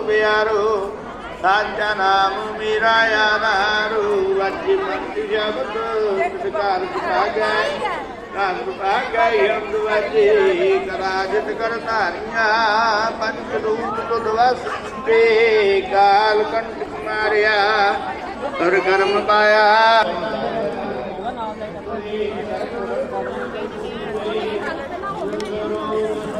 ਆਧਾਰੋ ਸਾਚਾ ਨਾਮ ਮੇਰਾ ਆਧਾਰੋ ਅੱਜ ਪੰਜ ਸ਼ਬਦ ਸਕਾਰ ਕਾ ਰੰਗ ਭਾਗਾਈ ਅੰਗ ਵਜੇ ਕਰਾਜਤ ਕਰ ਧਾਰੀਆਂ ਪੰਜ ਰੂਪ ਤੁਧ ਵਸ ਤੇ ਕਾਲ ਕੰਟਕ ਮਾਰਿਆ ਹਰ ਕਰਮ ਪਾਇਆ। ਤੂੰ